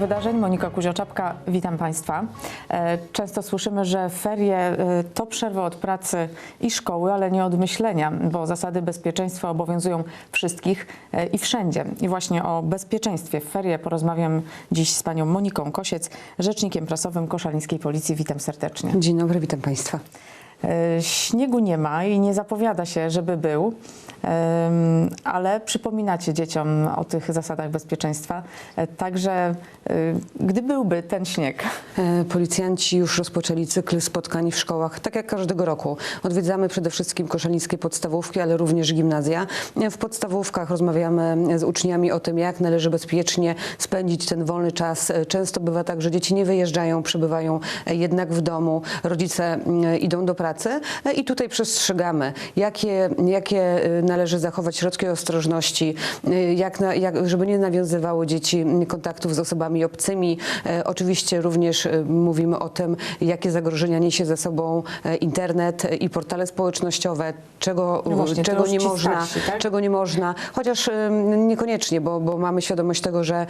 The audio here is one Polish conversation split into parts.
Wydarzeń, Monika Kuzioczapka, witam Państwa. E, Często słyszymy, że ferie e, to przerwa od pracy i szkoły, ale nie od myślenia, bo zasady bezpieczeństwa obowiązują wszystkich e, i wszędzie. I właśnie o bezpieczeństwie w ferie porozmawiam dziś z panią Moniką Kosiec, rzecznikiem prasowym Koszalińskiej Policji. Witam serdecznie. Dzień dobry, witam Państwa. E, Śniegu nie ma i nie zapowiada się, żeby był, ale przypominacie dzieciom o tych zasadach bezpieczeństwa. E, Także e, gdy byłby ten śnieg, Policjanci już rozpoczęli cykl spotkań w szkołach, tak jak każdego roku. Odwiedzamy przede wszystkim koszalińskie podstawówki, ale również gimnazja. W podstawówkach rozmawiamy z uczniami o tym, jak należy bezpiecznie spędzić ten wolny czas. Często bywa tak, że dzieci nie wyjeżdżają, przebywają jednak w domu, rodzice mm, idą do pracy e, i tutaj przestrzegamy, jakie, jakie e, należy zachować środki ostrożności, e, jak, na, jak, żeby nie nawiązywało dzieci kontaktów z osobami obcymi. Oczywiście również mówimy o tym, jakie zagrożenia niesie ze sobą internet i portale społecznościowe, czego, No właśnie, czego nie można, starsi, tak? czego nie można, chociaż niekoniecznie, bo, bo mamy świadomość tego, że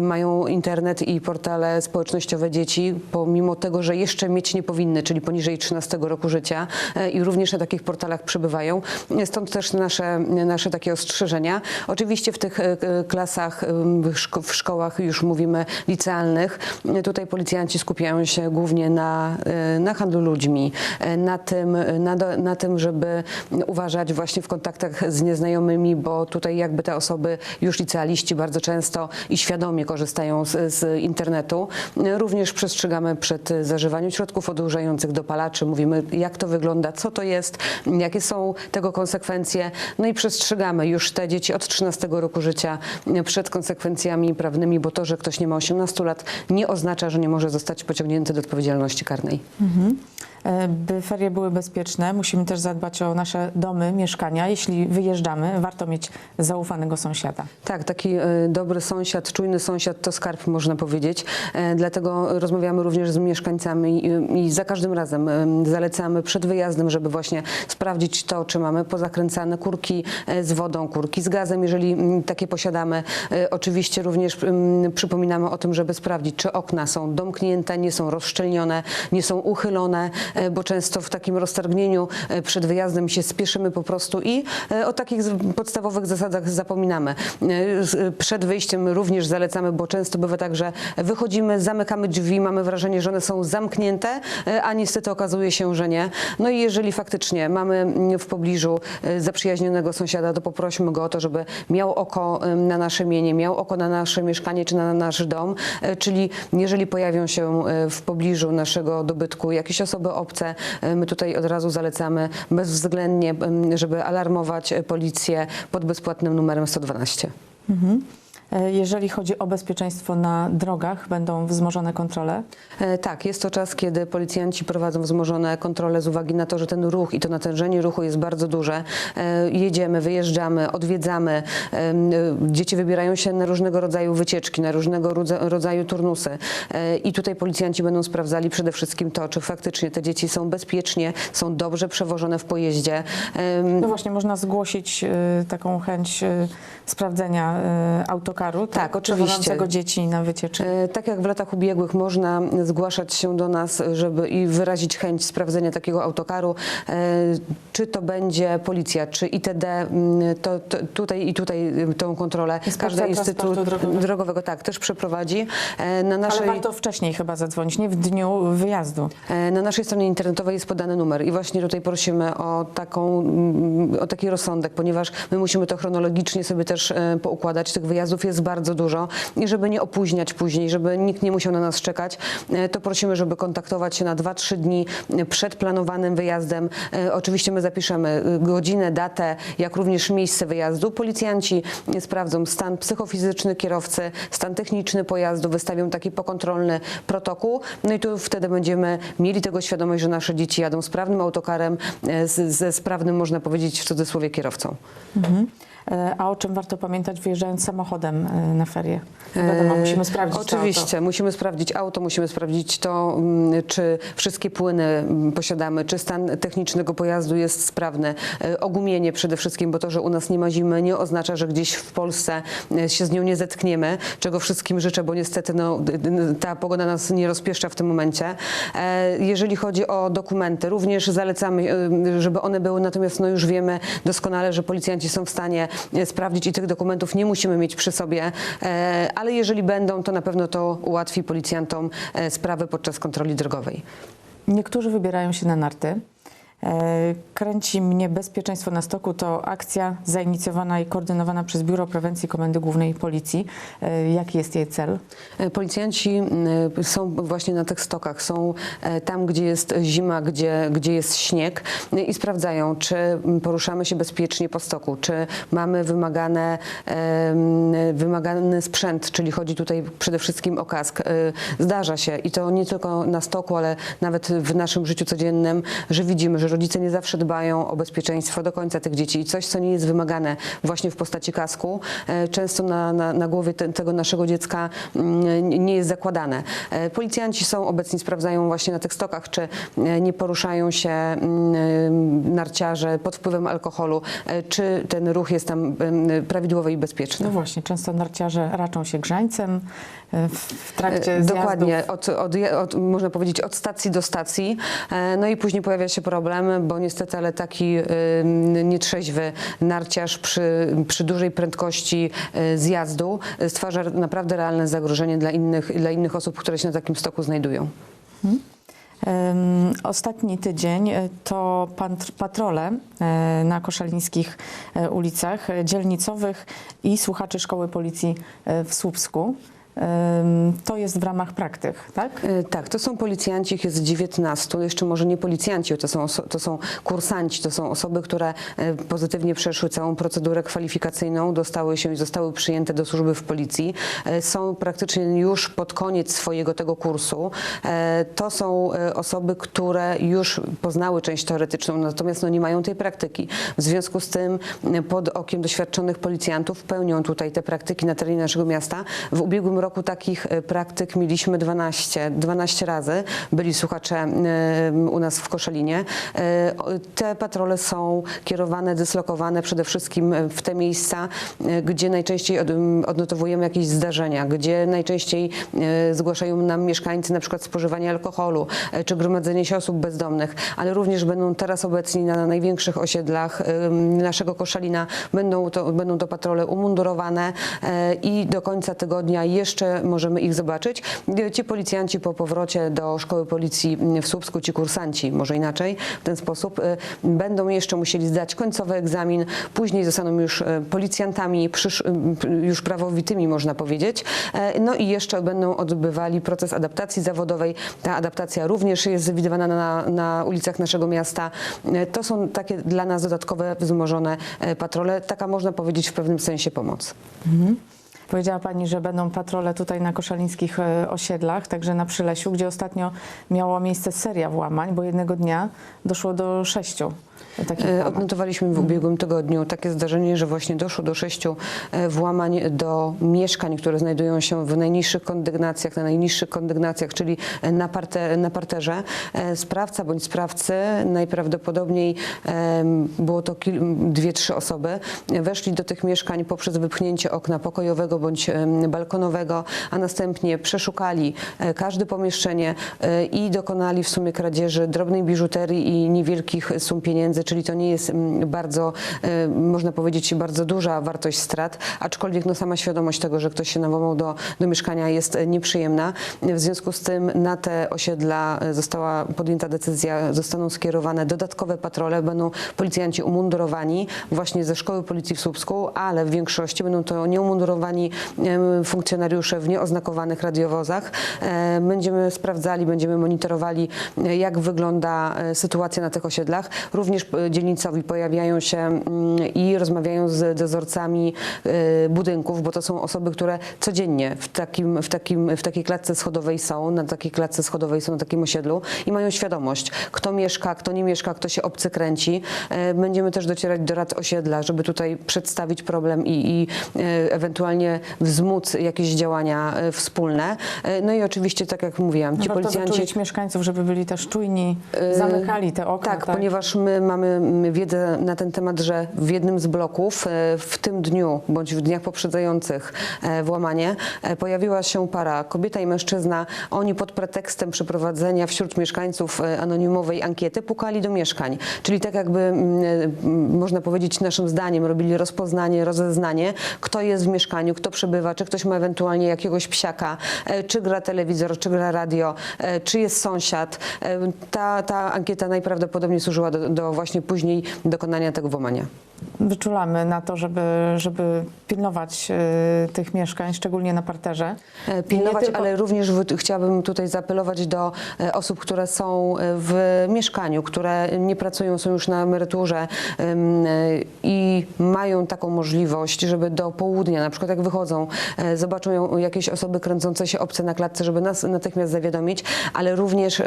mają internet i portale społecznościowe dzieci, pomimo tego, że jeszcze mieć nie powinny, czyli poniżej 13 roku życia e, i również na takich portalach przebywają. Stąd też nasze, nasze takie ostrzeżenia. Oczywiście w tych e, klasach, w szko- w szkołach już mówimy licealnych, tutaj policjanci skupiają się głównie na, e, na handlu ludźmi, na tym, na, na tym, żeby uważać właśnie w kontaktach z nieznajomymi, bo tutaj jakby te osoby, już licealiści bardzo często i świadomie korzystają z, z internetu. Również przestrzegamy przed zażywaniem środków odurzających, dopalaczy. Mówimy, jak to wygląda, co to jest, jakie są tego konsekwencje. No i przestrzegamy już te dzieci od 13 roku życia przed konsekwencjami prawnymi, bo to, że ktoś nie ma 18 lat, nie oznacza, że nie może zostać pociągnięty do odpowiedzialności karnej. e, by ferie były bezpieczne, musimy też zadbać o nasze domy, mieszkania. Jeśli wyjeżdżamy, warto mieć zaufanego sąsiada. Tak, taki e, dobry sąsiad, czujny sąsiad to skarb, można powiedzieć. E, Dlatego rozmawiamy również z mieszkańcami i- za każdym razem zalecamy przed wyjazdem, żeby właśnie sprawdzić to, czy mamy pozakręcane kurki e, z wodą, kurki z gazem, jeżeli takie posiadamy. Oczywiście również przypominamy o tym, żeby sprawdzić, czy okna są domknięte, nie są rozszczelnione, nie są uchylone, bo często w takim roztargnieniu e, przed wyjazdem się spieszymy po prostu i e, o takich podstawowych zasadach zapominamy. E, Przed wyjściem również zalecamy, bo często bywa tak, że wychodzimy, zamykamy drzwi, mamy wrażenie, że one są zamknięte, e, a niestety okazuje się, że nie. No i jeżeli faktycznie mamy mm, w pobliżu e, zaprzyjaźnionego sąsiada, to poprośmy go o to, żeby miał oko na nasze mienie, miał oko na nasze mieszkanie czy na nasz dom, E, czyli jeżeli pojawią się e, w pobliżu naszego dobytku jakieś osoby obce, e, my tutaj od razu zalecamy bezwzględnie, żeby alarmować e, policję pod bezpłatnym numerem 112. E, Jeżeli chodzi o bezpieczeństwo na drogach, będą wzmożone kontrole. E, Tak, jest to czas, kiedy policjanci prowadzą wzmożone kontrole z uwagi na to, że ten ruch i to natężenie ruchu jest bardzo duże. E, Jedziemy, wyjeżdżamy, odwiedzamy. E, Dzieci wybierają się na różnego rodzaju wycieczki, na różnego rodza- rodzaju turnusy. E, I tutaj policjanci będą sprawdzali przede wszystkim to, czy faktycznie te dzieci są bezpiecznie, są dobrze przewożone w pojeździe. No właśnie, można zgłosić e, taką chęć e, sprawdzenia e, autokaru, Tak, oczywiście. dzieci na. E, Tak jak w latach ubiegłych można zgłaszać się do nas, żeby i wyrazić chęć sprawdzenia takiego autokaru, e, czy to będzie policja, czy ITD, mm, to, to tutaj i tutaj y, tą kontrolę każdy instytut Drogowego. drogowego tak też przeprowadzi. E, Na Ale naszej, warto wcześniej chyba zadzwonić, nie w dniu wyjazdu. na naszej stronie internetowej jest podany numer i właśnie tutaj prosimy o, taką, mm, o taki rozsądek, ponieważ my musimy to chronologicznie sobie też poukładać. Tych wyjazdów jest bardzo dużo i żeby nie opóźniać później, żeby nikt nie musiał na nas czekać, e, to prosimy, żeby kontaktować się na 2-3 dni e, przed planowanym wyjazdem. E, Oczywiście my zapiszemy godzinę, datę, jak również miejsce wyjazdu. Policjanci sprawdzą stan psychofizyczny kierowcy, stan techniczny pojazdu, wystawią taki pokontrolny protokół. No i tu wtedy będziemy mieli tego świadomość, że nasze dzieci jadą sprawnym autokarem, ze sprawnym, można powiedzieć, w cudzysłowie kierowcą. E, A o czym warto pamiętać wyjeżdżając samochodem e, na ferie? Wiadomo, musimy sprawdzić Oczywiście, musimy sprawdzić auto, musimy sprawdzić to, mm, czy wszystkie płyny mm, posiadamy, czy stan technicznego pojazdu jest sprawny, E, ogumienie przede wszystkim, bo to, że u nas nie ma zimy, nie oznacza, że gdzieś w Polsce e, się z nią nie zetkniemy, czego wszystkim życzę, bo niestety no, ta pogoda nas nie rozpieszcza w tym momencie. E, Jeżeli chodzi o dokumenty, również zalecamy, e, żeby one były, natomiast no już wiemy doskonale, że policjanci są w stanie e, sprawdzić i tych dokumentów nie musimy mieć przy sobie, e, ale jeżeli będą, to na pewno to ułatwi policjantom e, sprawę podczas kontroli drogowej. Niektórzy wybierają się na narty. E, Kręci mnie bezpieczeństwo na stoku to akcja zainicjowana i koordynowana przez Biuro Prewencji Komendy Głównej Policji. E, Jaki jest jej cel? E, Policjanci są właśnie na tych stokach, są tam, gdzie jest zima, gdzie, gdzie jest śnieg i sprawdzają, czy poruszamy się bezpiecznie po stoku, czy mamy wymagane, wymagany sprzęt, czyli chodzi tutaj przede wszystkim o kask. Zdarza się i to nie tylko na stoku, ale nawet w naszym życiu codziennym, że widzimy, że rodzice nie zawsze dbają o bezpieczeństwo do końca tych dzieci i coś, co nie jest wymagane właśnie w postaci kasku, e, często na, na, na głowie te, tego naszego dziecka mm, nie- jest zakładane. E, Policjanci są obecni, sprawdzają właśnie na tych stokach, czy e, nie poruszają się mm, narciarze pod wpływem alkoholu, czy ten ruch jest tam prawidłowy i bezpieczny. No właśnie, często narciarze raczą się grzańcem w- trakcie. Dokładnie, od, od, od, można powiedzieć od stacji do stacji. No i później pojawia się problem, bo niestety, ale taki y, nietrzeźwy narciarz przy, przy dużej prędkości y, zjazdu y, stwarza naprawdę realne zagrożenie dla innych, dla innych osób, które się na takim stoku znajdują. Em, Ostatni tydzień e, to patrole na koszalińskich ulicach dzielnicowych i słuchaczy Szkoły Policji w Słupsku. To jest w ramach praktyk, tak? E, Tak, to są policjanci, ich jest 19, jeszcze może nie policjanci, to są, to są kursanci, to są osoby, które e, pozytywnie przeszły całą procedurę kwalifikacyjną, dostały się i zostały przyjęte do służby w policji, E, są praktycznie już pod koniec swojego tego kursu. To są osoby, które już poznały część teoretyczną, natomiast no, nie mają tej praktyki. W związku z tym pod okiem doświadczonych policjantów pełnią tutaj te praktyki na terenie naszego miasta. W ubiegłym roku takich e, praktyk mieliśmy 12, 12 razy. Byli słuchacze e, u nas w Koszalinie. E, Te patrole są kierowane, dyslokowane przede wszystkim w te miejsca, gdzie najczęściej odnotowujemy jakieś zdarzenia, gdzie najczęściej zgłaszają nam mieszkańcy na przykład spożywanie alkoholu czy gromadzenie się osób bezdomnych, ale również będą teraz obecni na największych osiedlach naszego Koszalina. Będą to, będą to patrole umundurowane i do końca tygodnia jeszcze możemy ich zobaczyć. Ci policjanci po powrocie do szkoły policji w Słupsku, ci kursanci, może inaczej, w ten sposób, e, będą jeszcze musieli zdać końcowy egzamin, później zostaną już e, policjantami, m, już prawowitymi można powiedzieć, E, no i jeszcze będą odbywali proces adaptacji zawodowej. Ta adaptacja również jest widywana na, na ulicach naszego miasta. E, To są takie dla nas dodatkowe, wzmożone e, patrole, taka można powiedzieć w pewnym sensie pomoc. Powiedziała Pani, że będą patrole tutaj na koszalińskich e, osiedlach, także na Przylesiu, gdzie ostatnio miała miejsce seria włamań, bo jednego dnia doszło do sześciu E. Odnotowaliśmy w ubiegłym tygodniu takie zdarzenie, że właśnie doszło do sześciu e, włamań do mieszkań, które znajdują się w najniższych kondygnacjach, na najniższych kondygnacjach, czyli na, parte, na parterze. Sprawca bądź sprawcy najprawdopodobniej było to dwie, trzy osoby, weszli do tych mieszkań poprzez wypchnięcie okna pokojowego bądź balkonowego, a następnie przeszukali e, każde pomieszczenie e, i dokonali w sumie kradzieży drobnej biżuterii i niewielkich sum pieniędzy, czyli to nie jest bardzo, e, można powiedzieć, bardzo duża wartość strat, aczkolwiek no, sama świadomość tego, że ktoś się nawłamał do, do mieszkania jest nieprzyjemna. W związku z tym na te osiedla została podjęta decyzja, zostaną skierowane dodatkowe patrole, będą policjanci umundurowani właśnie ze Szkoły Policji w Słupsku, ale w większości będą to nieumundurowani funkcjonariusze w nieoznakowanych radiowozach. E, Będziemy sprawdzali, będziemy monitorowali, e, jak wygląda e, sytuacja na tych osiedlach. Również dzielnicowi pojawiają się mm, i rozmawiają z dozorcami budynków, bo to są osoby, które codziennie w, takim, w, takim, w takiej klatce schodowej są, na takiej klatce schodowej są na takim osiedlu i mają świadomość, kto mieszka, kto nie mieszka, kto się obcy kręci. Będziemy też docierać do rad osiedla, żeby tutaj przedstawić problem i, i ewentualnie wzmóc jakieś działania e, wspólne. E, No i oczywiście, tak jak mówiłam, ci Warto policjanci... mieszkańców, żeby byli też czujni, zamykali te okna. Tak, ponieważ my mamy wiedzę na ten temat, że w jednym z bloków e, w tym dniu bądź w dniach poprzedzających e, włamanie e, pojawiła się para, kobieta i mężczyzna. Oni pod pretekstem przeprowadzenia wśród mieszkańców e, anonimowej ankiety pukali do mieszkań. Czyli tak jakby, mm, e, można powiedzieć naszym zdaniem, robili rozpoznanie, rozeznanie, kto jest w mieszkaniu, kto przebywa, czy ktoś ma ewentualnie jakiegoś psiaka, e, czy gra telewizor, czy gra radio, e, czy jest sąsiad. E, Ta, ta ankieta najprawdopodobniej służyła do, do właśnie później dokonania tego włamania. Wyczulamy na to, żeby, żeby pilnować y, tych mieszkań, szczególnie na parterze. Pilnować, tylko- ale również chciałabym tutaj zaapelować do osób, które są w mieszkaniu, które nie pracują, są już na emeryturze em, e, i mają taką możliwość, żeby do południa, na przykład jak wychodzą, e, zobaczą jakieś osoby kręcące się obce na klatce, żeby nas natychmiast zawiadomić, ale również e,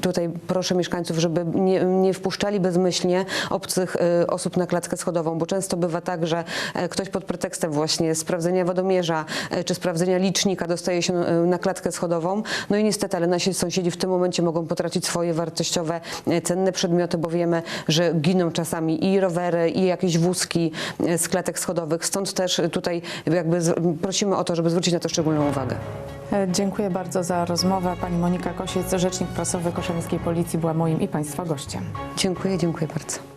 tutaj proszę mieszkańców, żeby nie, nie wpuszczali bezmyślnie obcych e, osób na klatkę schodową, bo często bywa tak, że ktoś pod pretekstem właśnie sprawdzenia wodomierza czy sprawdzenia licznika dostaje się na klatkę schodową. No i niestety, ale nasi sąsiedzi w tym momencie mogą potracić swoje wartościowe, cenne przedmioty, bo wiemy, że giną czasami i rowery, i jakieś wózki z klatek schodowych. Stąd też tutaj jakby z, prosimy o to, żeby zwrócić na to szczególną uwagę. E, Dziękuję bardzo za rozmowę. Pani Monika Kosiec, rzecznik prasowy Koszalińskiej Policji była moim i Państwa gościem. Dziękuję, dziękuję bardzo.